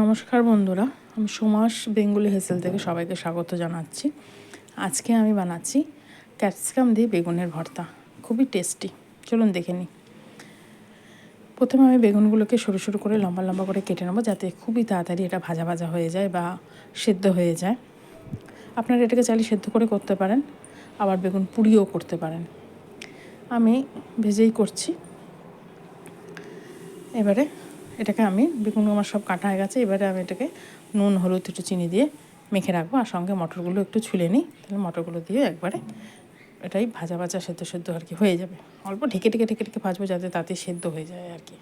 নমস্কার বন্ধুরা, আমি সুমাস বেঙ্গলি হেসেল থেকে সবাইকে স্বাগত জানাচ্ছি। আজকে আমি বানাচ্ছি ক্যাপসিকাম দিয়ে বেগুনের ভর্তা, খুবই টেস্টি। চলুন দেখে নিই। প্রথমে আমি বেগুনগুলোকে সরু সরু করে লম্বা লম্বা করে কেটে নেব, যাতে খুবই তাড়াতাড়ি এটা ভাজা ভাজা হয়ে যায় বা সেদ্ধ হয়ে যায়। আপনারা এটাকে চাইলে সেদ্ধ করে করতে পারেন, আবার বেগুন পুড়িয়েও করতে পারেন। আমি ভেজেই করছি। এবারে এটাকে আমি বেগুন আমার সব কাটা হয়ে গেছে, এবারে আমি এটাকে নুন, হলুদ, একটু চিনি দিয়ে মেখে রাখব। আর সঙ্গে মটরগুলো একটু ছুলে নিই, তাহলে মটরগুলো দিয়ে একবারে এটাই ভাজা ভাজা সেদ্ধ সেদ্ধ আর কি হয়ে যাবে। অল্প ঢেকে ঢেকে ঢেকে ঢেকে ভাজবো যাতে তাতে সেদ্ধ হয়ে যায় আর কি।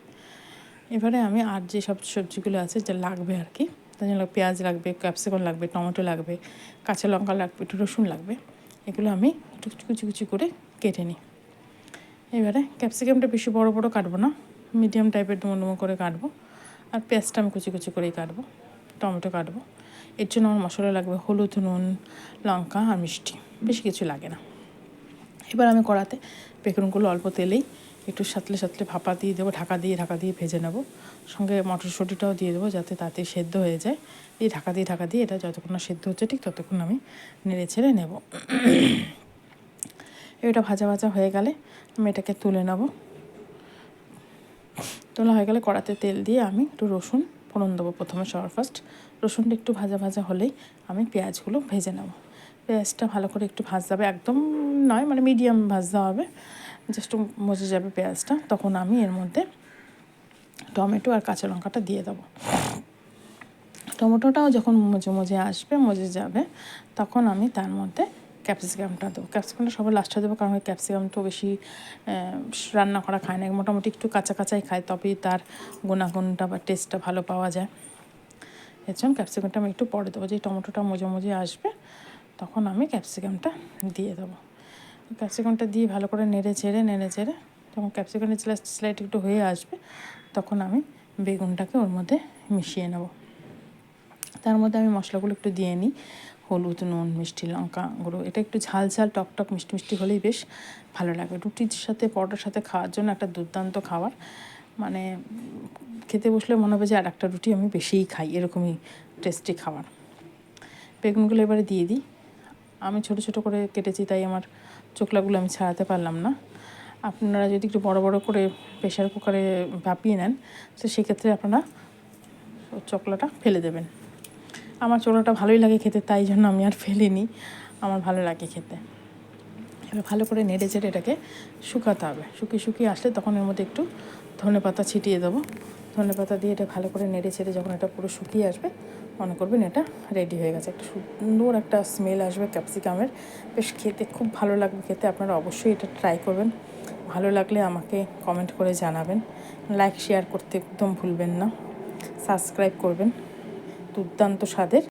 এবারে আমি আর যে সব সবজিগুলো আছে, যা লাগবে আর কি তার জন্য পেঁয়াজ লাগবে, ক্যাপসিকাম লাগবে, টমেটো লাগবে, কাঁচা লঙ্কা লাগবে, একটু রসুন লাগবে, এগুলো আমি একটু কুচি কুচি করে কেটে নিই। এবারে ক্যাপসিকামটা বেশি বড় বড় কাটবো না মিডিয়াম টাইপের ডুমো ডুমো করে কাটবো। আর পেঁয়াজটা আমি কুচি কুচি করেই কাটবো, টমেটো কাটবো। এর জন্য আমার মশলা লাগবে হলুদ, নুন, লঙ্কা আর মিষ্টি। বেশি কিছু লাগে না। এবার আমি কড়াতে বেগুনগুলো অল্প তেলেই একটু সাতলে সাতলে ভাপা দিয়ে দেবো, ঢাকা দিয়ে ঢাকা দিয়ে ভেজে নেব। সঙ্গে মটরশুঁটিটাও দিয়ে দেবো যাতে তাতে সেদ্ধ হয়ে যায়। এই ঢাকা দিয়ে ঢাকা দিয়ে এটা যতক্ষণ না সেদ্ধ হচ্ছে ঠিক ততক্ষণ আমি নেড়ে ছেড়ে নেব। এটা ভাজা ভাজা হয়ে গেলে আমি এটাকে তুলে নেব। তোলা হয়ে গেলে কড়াতে তেল দিয়ে আমি একটু রসুন ফোড়ন দেবো প্রথমে সবার ফার্স্ট রসুনটা একটু ভাজা ভাজা হলেই আমি পেঁয়াজগুলো ভেজে নেব। পেঁয়াজটা ভালো করে একটু ভাজতে হবে। একদম নয় মানে মিডিয়াম ভাজতে হবে। জাস্ট মজে যাবে পেঁয়াজটা। তখন আমি এর মধ্যে টমেটো আর কাঁচা লঙ্কাটা দিয়ে দেবো। টমেটোটাও যখন মজে মজে আসবে, মজে যাবে, তখন আমি তার মধ্যে ক্যাপসিকামটা দেবো ক্যাপসিকামটা সবার লাস্টে দেবো কারণ ওই ক্যাপসিকামটা বেশি রান্না করা খায় না। মোটামুটি একটু কাঁচা কাঁচাই খায়, তবেই তার গুণাগুণটা বা টেস্টটা ভালো পাওয়া যায়। এর জন্য ক্যাপসিকামটা আমি একটু পরে দেবো। যে টমেটোটা মজে মজে আসবে, তখন আমি ক্যাপসিকামটা দিয়ে দেবো। ক্যাপসিকামটা দিয়ে ভালো করে নেড়ে চেড়ে নেড়ে চেড়ে যখন ক্যাপসিকামের স্লাইড একটু হয়ে আসবে, তখন আমি বেগুনটাকে ওর মধ্যে মিশিয়ে নেব। তার মধ্যে আমি মশলাগুলো একটু দিয়ে নিই। হলুদ, নুন, মিষ্টি, লঙ্কা গুঁড়ো। এটা একটু ঝাল ঝাল, টক টক, মিষ্টি মিষ্টি হলেই বেশ ভালো লাগবে রুটির সাথে, পরোটার সাথে খাওয়ার জন্য একটা দুর্দান্ত খাবার। মানে খেতে বসলে মনে হবে যে আর একটা রুটি আমি বেশিই খাই, এরকমই টেস্টি খাবার। বেগুনগুলো এবারে দিয়ে দিই। আমি ছোট ছোট করে কেটেছি, তাই আমার চোখলাগুলো আমি ছাড়াতে পারলাম না। আপনারা যদি একটু বড় বড় করে প্রেশার কুকারে ভাপিয়ে নেন, তো সেক্ষেত্রে আপনারা চকলাটা ফেলে দেবেন। আমার চোলাটা ভালোই লাগে খেতে, তাই জন্য আমি আর ফেলিনি। আমার ভালো লাগে খেতে। এবার ভালো করে নেড়ে চেড়ে এটাকে শুকাতে হবে। শুকিয়ে শুকিয়ে আসলে তখন এর মধ্যে একটু ধনে পাতা ছিটিয়ে দেবো। ধনে পাতা দিয়ে এটা ভালো করে নেড়ে চেড়ে যখন এটা পুরো শুকিয়ে আসবে, মনে করবেন এটা রেডি হয়ে গেছে। একটা সুন্দর একটা স্মেল আসবে ক্যাপসিকামের বেশ খেতে খুব ভালো লাগবে খেতে, আপনারা অবশ্যই এটা ট্রাই করবেন। ভালো লাগলে আমাকে কমেন্ট করে জানাবেন। লাইক শেয়ার করতে একদম ভুলবেন না। সাবস্ক্রাইব করবেন। দুর্দান্ত স্বাদের।